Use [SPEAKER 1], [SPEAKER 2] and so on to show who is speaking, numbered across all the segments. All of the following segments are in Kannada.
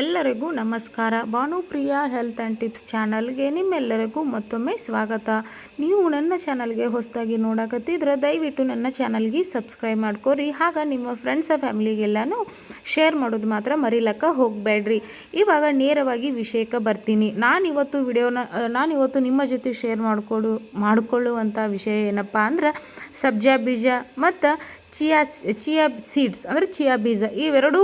[SPEAKER 1] ಎಲ್ಲರಿಗೂ ನಮಸ್ಕಾರ. ಭಾನುಪ್ರಿಯ ಹೆಲ್ತ್ ಆ್ಯಂಡ್ ಟಿಪ್ಸ್ ಚಾನಲ್ಗೆ ನಿಮ್ಮೆಲ್ಲರಿಗೂ ಮತ್ತೊಮ್ಮೆ ಸ್ವಾಗತ. ನೀವು ನನ್ನ ಚಾನಲ್ಗೆ ಹೊಸದಾಗಿ ನೋಡಕತ್ತಿದ್ರೆ ದಯವಿಟ್ಟು ನನ್ನ ಚಾನಲ್ಗೆ ಸಬ್ಸ್ಕ್ರೈಬ್ ಮಾಡ್ಕೊರಿ. ಆಗ ನಿಮ್ಮ ಫ್ರೆಂಡ್ಸ್ ಫ್ಯಾಮಿಲಿಗೆಲ್ಲನೂ ಶೇರ್ ಮಾಡೋದು ಮಾತ್ರ ಮರಿಲಕ್ಕ ಹೋಗಬೇಡ್ರಿ ಇವಾಗ ನೇರವಾಗಿ ವಿಷಯಕ್ಕೆ ಬರ್ತೀನಿ. ನಾನಿವತ್ತು ವಿಡಿಯೋನ, ನಾನಿವತ್ತು ನಿಮ್ಮ ಜೊತೆ ಶೇರ್ ಮಾಡಿಕೊಡು ಮಾಡಿಕೊಳ್ಳುವಂಥ ವಿಷಯ ಏನಪ್ಪ ಅಂದ್ರೆ ಸಬ್ಜಾ, ಬೀಜ ಮತ್ತು ಚಿಯಾ ಚಿಯಾ ಸೀಡ್ಸ್ ಅಂದರೆ ಚಿಯಾ ಬೀಜ ಇವೆರಡು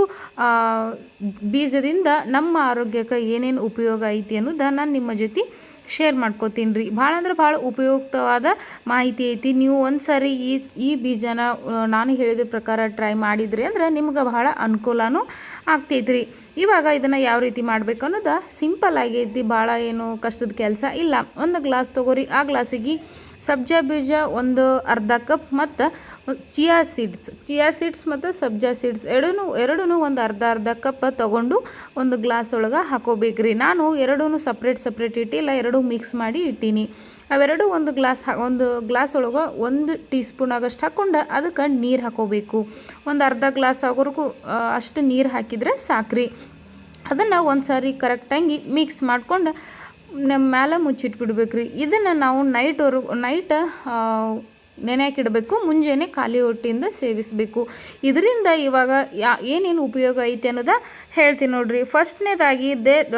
[SPEAKER 1] ಬೀಜದಿಂದ ನಮ್ಮ ಆರೋಗ್ಯಕ್ಕೆ ಏನೇನು ಉಪಯೋಗ ಐತಿ ಅನ್ನೋದು ನಾನು ನಿಮ್ಮ ಜೊತೆ ಶೇರ್ ಮಾಡ್ಕೋತೀನಿ ರೀ. ಭಾಳ ಅಂದ್ರೆ ಭಾಳ ಉಪಯುಕ್ತವಾದ ಮಾಹಿತಿ ಐತಿ. ನೀವು ಒಂದು ಸಾರಿ ಈ ಈ ಬೀಜನ ನಾನು ಹೇಳಿದ ಪ್ರಕಾರ ಟ್ರೈ ಮಾಡಿದ್ರಿ ಅಂದ್ರೆ ನಿಮ್ಗೆ ಭಾಳ ಅನುಕೂಲನೂ ಆಗ್ತೈತ್ರಿ. ಇವಾಗ ಇದನ್ನು ಯಾವ ರೀತಿ ಮಾಡಬೇಕು ಅನ್ನೋದು ಸಿಂಪಲ್ ಆಗೈತಿ ಭಾಳ ಏನು ಕಷ್ಟದ ಕೆಲಸ ಇಲ್ಲ. ಒಂದು ಗ್ಲಾಸ್ ತೊಗೋರಿ. ಆ ಗ್ಲಾಸಿಗೆ ಸಬ್ಜಾ ಬೀಜ ಒಂದು ಅರ್ಧ ಕಪ್ ಮತ್ತು ಚಿಯಾ ಸೀಡ್ಸ್ ಚಿಯಾ ಸೀಡ್ಸ್ ಮತ್ತು ಸಬ್ಜಾ ಸೀಡ್ಸ್ ಎರಡೂ ಎರಡೂ ಒಂದು ಅರ್ಧ ಅರ್ಧ ಕಪ್ ತೊಗೊಂಡು ಒಂದು ಗ್ಲಾಸ್ ಒಳಗೆ ಹಾಕೋಬೇಕ್ರಿ. ನಾನು ಎರಡೂ ಸಪ್ರೇಟ್ ಸಪ್ರೇಟ್ ಇಟ್ಟಿಲ್ಲ ಎರಡೂ ಮಿಕ್ಸ್ ಮಾಡಿ ಇಟ್ಟೀನಿ. ಅವೆರಡೂ ಒಂದು ಗ್ಲಾಸ್ ಒಂದು ಗ್ಲಾಸ್ ಒಳಗೆ ಒಂದು ಟೀ ಸ್ಪೂನ್ ಆಗಷ್ಟು ಹಾಕ್ಕೊಂಡು ಅದಕ್ಕೆ ನೀರು ಹಾಕೋಬೇಕು. ಒಂದು ಅರ್ಧ ಗ್ಲಾಸ್ ಆಗೋರ್ಗೂ ಅಷ್ಟು ನೀರು ಹಾಕಿದರೆ ಸಾಕ್ರಿ. ಅದನ್ನು ಒಂದು ಸಾರಿ ಕರೆಕ್ಟಾಗಿ ಮಿಕ್ಸ್ ಮಾಡ್ಕೊಂಡು ನಮ್ಮ ಮೇಲೆ ಮುಚ್ಚಿಟ್ಬಿಡ್ಬೇಕು ರೀ ಇದನ್ನು ನಾವು ನೈಟ್ವರೆಗೂ ನೈಟ್ ನೆನೆಯಾಕಿಡಬೇಕು ಮುಂಜಾನೆ ಖಾಲಿ ಹೊಟ್ಟೆಯಿಂದ ಸೇವಿಸಬೇಕು. ಇದರಿಂದ ಇವಾಗ ಯಾ, ಏನೇನು ಉಪಯೋಗ ಐತೆ ಅನ್ನೋದು ಹೇಳ್ತೀನಿ ನೋಡ್ರಿ. ಫಸ್ಟ್ನೇದಾಗಿ ದೇ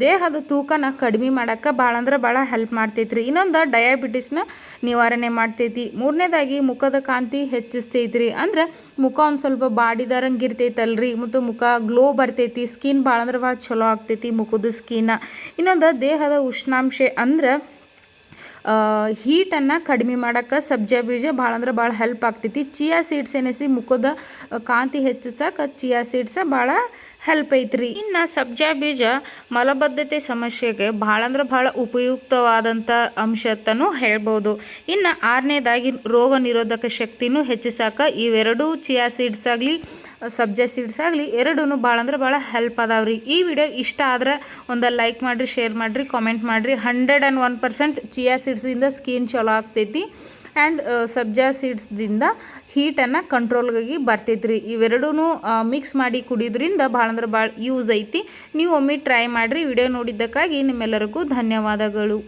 [SPEAKER 1] ದೇಹದ ತೂಕನ ಕಡಿಮೆ ಮಾಡೋಕ್ಕೆ ಭಾಳ ಅಂದ್ರೆ ಭಾಳ ಹೆಲ್ಪ್ ಮಾಡ್ತೈತ್ರಿ. ಇನ್ನೊಂದು ಡಯಾಬಿಟಿಸ್ನ ನಿವಾರಣೆ ಮಾಡ್ತೈತಿ. ಮೂರನೇದಾಗಿ ಮುಖದ ಕಾಂತಿ ಹೆಚ್ಚಿಸ್ತೈತ್ರಿ. ಅಂದ್ರೆ ಮುಖ ಒಂದು ಸ್ವಲ್ಪ ಬಾಡಿದಾರಂಗೆ ಇರ್ತೈತಲ್ರಿ ಮತ್ತು ಮುಖ ಗ್ಲೋ ಬರ್ತೈತಿ. ಸ್ಕಿನ್ ಭಾಳ ಅಂದ್ರೆ ಭಾಳ ಚಲೋ ಆಗ್ತೈತಿ ಮುಖದ ಸ್ಕಿನ್ನ ಇನ್ನೊಂದು ದೇಹದ ಉಷ್ಣಾಂಶ ಅಂದ್ರೆ ಹೀಟನ್ನು ಕಡಿಮೆ ಮಾಡೋಕ್ಕೆ ಸಬ್ಜಾ ಬೀಜ ಭಾಳ ಅಂದ್ರೆ ಭಾಳ ಹೆಲ್ಪ್ ಆಗ್ತೈತಿ. ಚಿಯಾ ಸೀಡ್ಸ್ ಏನಿಸಿ ಮುಖದ ಕಾಂತಿ ಹೆಚ್ಚಿಸಕ್ಕೆ ಚಿಯಾ ಸೀಡ್ಸ ಭಾಳ ಹೆಲ್ಪ್ ಐತ್ರಿ. ಇನ್ನು ಸಬ್ಜಾ ಬೀಜ ಮಲಬದ್ಧತೆ ಸಮಸ್ಯೆಗೆ ಭಾಳ ಅಂದ್ರೆ ಭಾಳ ಉಪಯುಕ್ತವಾದಂಥ ಅಂಶ ಅಂತಲೂ ಹೇಳ್ಬೋದು. ಇನ್ನು ಆರನೇದಾಗಿ ರೋಗ ನಿರೋಧಕ ಶಕ್ತಿನೂ ಹೆಚ್ಚಿಸಕ್ಕೆ ಇವೆರಡೂ ಚಿಯಾ ಸೀಡ್ಸ್ ಆಗಲಿ ಸಬ್ಜಾ ಸೀಡ್ಸ್ ಆಗಲಿ ಎರಡೂ ಭಾಳ ಅಂದ್ರೆ ಭಾಳ ಹೆಲ್ಪ್ ಅದಾವ್ರಿ ಈ ವಿಡಿಯೋ ಇಷ್ಟ ಆದ್ರೆ ಒಂದು ಲೈಕ್ ಮಾಡಿರಿ ಶೇರ್ ಮಾಡಿರಿ ಕಾಮೆಂಟ್ ಮಾಡಿರಿ. Hundred and one percent chia ಸೀಡ್ಸಿಂದ skin ಚಲೋ ಆಗ್ತೈತಿ. ಆ್ಯಂಡ್ ಸಬ್ಜಾ ಸೀಡ್ಸ್ದಿಂದ ಹೀಟನ್ನು ಕಂಟ್ರೋಲ್ಗಾಗಿ ಬರ್ತೈತೆ ರೀ. ಇವೆರಡೂ ಮಿಕ್ಸ್ ಮಾಡಿ ಕುಡಿಯೋದ್ರಿಂದ ಭಾಳ ಅಂದ್ರೆ ಭಾಳ ಯೂಸ್ ಐತಿ. ನೀವು ಒಮ್ಮೆ ಟ್ರೈ ಮಾಡಿರಿ, ವಿಡಿಯೋ ನೋಡಿದ್ದಕ್ಕಾಗಿ ನಿಮ್ಮೆಲ್ಲರಿಗೂ ಧನ್ಯವಾದಗಳು.